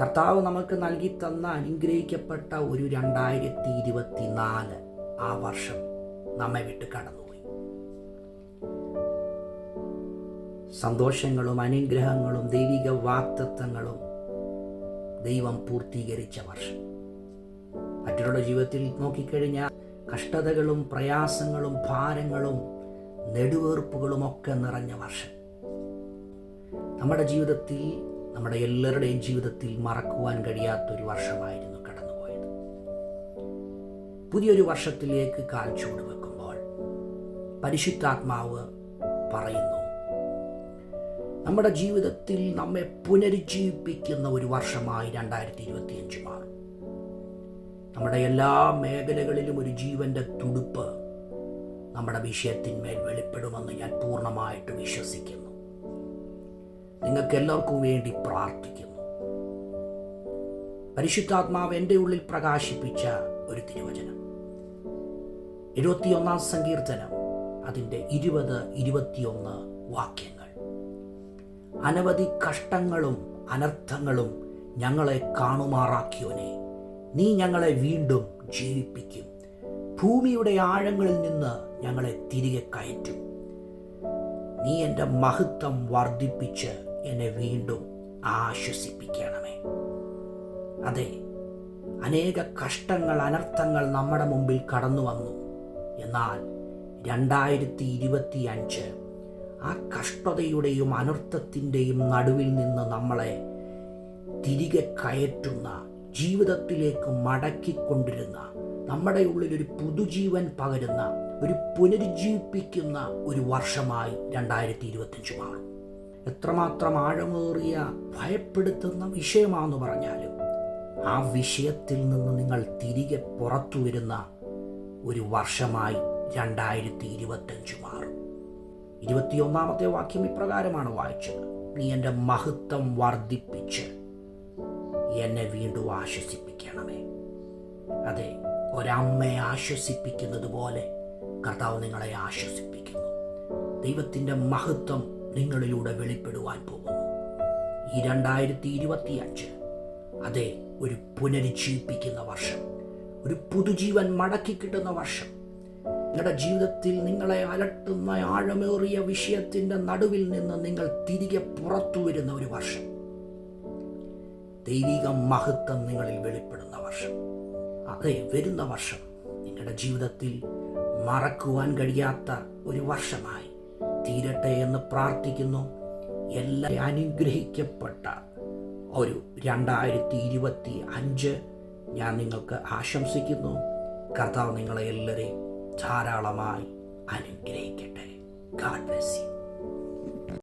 കർത്താവ് നമുക്ക് നൽകി തന്ന അനുഗ്രഹിക്കപ്പെട്ട ഒരു രണ്ടായിരത്തി ഇരുപത്തി നാല് ആ വർഷം നമ്മെ വിട്ട് കടന്നുപോയി. സന്തോഷങ്ങളും അനുഗ്രഹങ്ങളും ദൈവിക വാക്തത്വങ്ങളും ദൈവം പൂർത്തീകരിച്ച വർഷം. മറ്റുള്ള ജീവിതത്തിൽ നോക്കിക്കഴിഞ്ഞാൽ കഷ്ടതകളും പ്രയാസങ്ങളും ഭാരങ്ങളും നെടുവേർപ്പുകളും ഒക്കെ നിറഞ്ഞ വർഷം. നമ്മുടെ ജീവിതത്തിൽ നമ്മുടെ എല്ലാവരുടെയും ജീവിതത്തിൽ മറക്കുവാൻ കഴിയാത്തൊരു വർഷമായിരുന്നു കടന്നുപോയത്. പുതിയൊരു വർഷത്തിലേക്ക് കാൽ ചൂട് വെക്കുമ്പോൾ പരിശുദ്ധാത്മാവ് പറയുന്നു നമ്മുടെ ജീവിതത്തിൽ നമ്മെ പുനരുജ്ജീവിപ്പിക്കുന്ന ഒരു വർഷമായി രണ്ടായിരത്തി ഇരുപത്തിയഞ്ച് മാറും. നമ്മുടെ എല്ലാ മേഖലകളിലും ഒരു ജീവന്റെ തുടുപ്പ് നമ്മുടെ വിഷയത്തിന്മേൽ വെളിപ്പെടുമെന്ന് ഞാൻ പൂർണമായിട്ട് വിശ്വസിക്കുന്നു. നിങ്ങൾക്ക് എല്ലാവർക്കും വേണ്ടി പ്രാർത്ഥിക്കുന്നു. പരിശുദ്ധാത്മാവ് എന്റെ ഉള്ളിൽ പ്രകാശിപ്പിച്ച ഒരു തിരുവചനം. എഴുപത്തിയൊന്നാം സങ്കീർത്തനം അതിന്റെ ഇരുപത് ഇരുപത്തിയൊന്ന് വാക്യങ്ങൾ. അനവധി കഷ്ടങ്ങളും അനർത്ഥങ്ങളും ഞങ്ങളെ കാണുമാറാക്കിയോനെ നീ ഞങ്ങളെ വീണ്ടും ജീവിപ്പിക്കും. ഭൂമിയുടെ ആഴങ്ങളിൽ നിന്ന് ഞങ്ങളെ തിരികെ കയറ്റും. നീ എന്റെ മഹത്വം വർദ്ധിപ്പിച്ച് എന്നെ വീണ്ടും ആശ്വസിപ്പിക്കണമേ. അതെ അനേക കഷ്ടങ്ങൾ അനർത്ഥങ്ങൾ നമ്മുടെ മുമ്പിൽ കടന്നു വന്നു. എന്നാൽ രണ്ടായിരത്തി ഇരുപത്തി അഞ്ച് ആ കഷ്ടതയുടെയും അനർത്ഥത്തിന്റെയും നടുവിൽ നിന്ന് നമ്മളെ തിരികെ കയറ്റുന്ന ജീവിതത്തിലേക്ക് മടക്കിക്കൊണ്ടിരുന്ന നമ്മുടെ ഉള്ളിൽ ഒരു പുതുജീവൻ പകരുന്ന ഒരു പുനരുജ്ജീവിപ്പിക്കുന്ന ഒരു വർഷമായി രണ്ടായിരത്തി ഇരുപത്തഞ്ച് മാറും. എത്രമാത്രം ആഴമേറിയ ഭയപ്പെടുത്തുന്ന വിഷയമാണെന്ന് പറഞ്ഞാലും ആ വിഷയത്തിൽ നിന്ന് നിങ്ങൾ തിരികെ പുറത്തു വരുന്ന ഒരു വർഷമായി രണ്ടായിരത്തി ഇരുപത്തഞ്ച് മാറും. ഇരുപത്തിയൊന്നാമത്തെ വാക്യം ഇപ്രകാരമാണ് വായിച്ചത്. നീ എന്റെ മഹത്വം വർദ്ധിപ്പിച്ച് എന്നെ വീണ്ടും ആശ്വസിപ്പിക്കണമേ. അതെ ഒരമ്മയെ ആശ്വസിപ്പിക്കുന്നത് പോലെ കർത്താവ് നിങ്ങളെ ആശ്വസിപ്പിക്കുന്നു. ദൈവത്തിന്റെ മഹത്വം നിങ്ങളിലൂടെ വെളിപ്പെടുവാൻ പോകുന്നു. ഈ രണ്ടായിരത്തി ഇരുപത്തി അഞ്ച് അതെ ഒരു പുനരുജ്ജീവിപ്പിക്കുന്ന വർഷം ഒരു പുതുജീവൻ മടക്കി കിട്ടുന്ന വർഷം. നിങ്ങളുടെ ജീവിതത്തിൽ നിങ്ങളെ അലട്ടുന്ന ആഴമേറിയ വിഷയത്തിന്റെ നടുവിൽ നിന്ന് നിങ്ങൾ തിരികെ പുറത്തു വരുന്ന ഒരു വർഷം. ദൈവിക മഹത്വം നിങ്ങളിൽ വെളിപ്പെടുന്ന വർഷം. അതെ വരുന്ന വർഷം നിങ്ങളുടെ ജീവിതത്തിൽ മറക്കുവാൻ കഴിയാത്ത ഒരു വർഷമായി. തീരട്ടെ എന്ന് പ്രാർത്ഥിക്കുന്നു. എല്ലാ അനുഗ്രഹിക്കപ്പെട്ട ഒരു രണ്ടായിരത്തി ഇരുപത്തി അഞ്ച് ഞാൻ നിങ്ങൾക്ക് ആശംസിക്കുന്നു. കർത്താവ് നിങ്ങളെ എല്ലാവരെയും ധാരാളമായി അനുഗ്രഹിക്കട്ടെ. God bless you